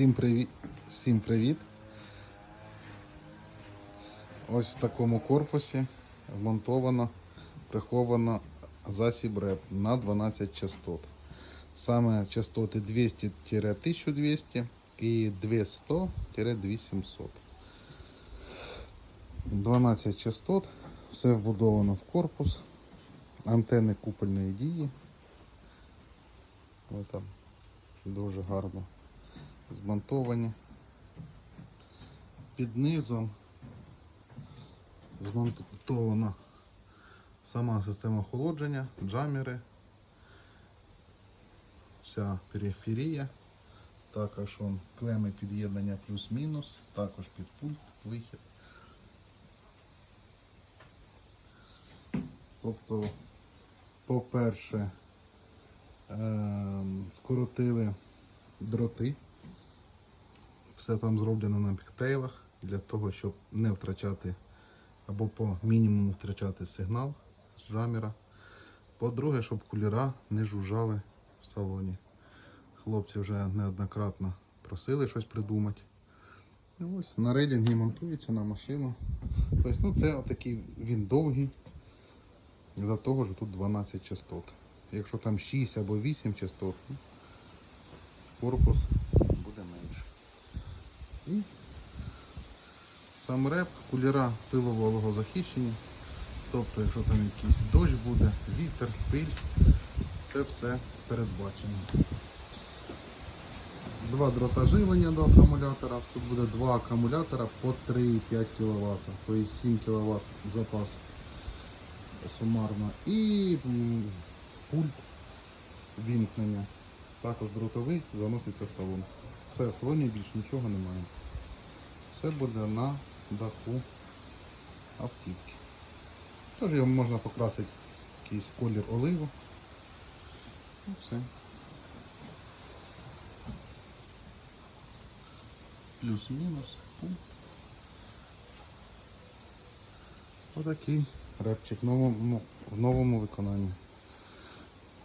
Всім привіт. Всім привіт. Ось в такому корпусі вмонтовано, приховано засіб РЕП на 12 частот. Саме частоти 200-1200 і 200-2700. 12 частот, все вбудовано в корпус, антени купольної дії. Ось там дуже гарно змонтовані. Під низом змонтована сама система охолодження, джамери, вся периферія, також он клеми під'єднання плюс-мінус, також під пульт, вихід. Тобто, по-перше, ем, скоротили дроти. Все там зроблено на піктейлах для того, щоб не втрачати або по мінімуму втрачати сигнал з джамера. По-друге, щоб кулера не жужжали в салоні. Хлопці вже неоднократно просили щось придумати. І ось на рейдингі монтується на машину. Тобто, ну це отакий він довгий. За того ж тут 12 частот. Якщо там 6 або 8 частот, ну, корпус. І сам реп, кулера пилового захищені. Тобто, якщо там якийсь дощ буде, вітер, пиль, це все передбачено. Два дрота живлення до акумулятора. Тут буде два акумулятора по 3,5 кВт, тобто 7 кВт запас сумарно. І пульт вімкнення. Також дротовий заноситься в салон. Все, в салоні більш нічого немає. Все буде на даху автівки. Тож його можна покрасити якийсь колір оливу. І все. Плюс-мінус. Отакий репчик в новому, в новому виконанні.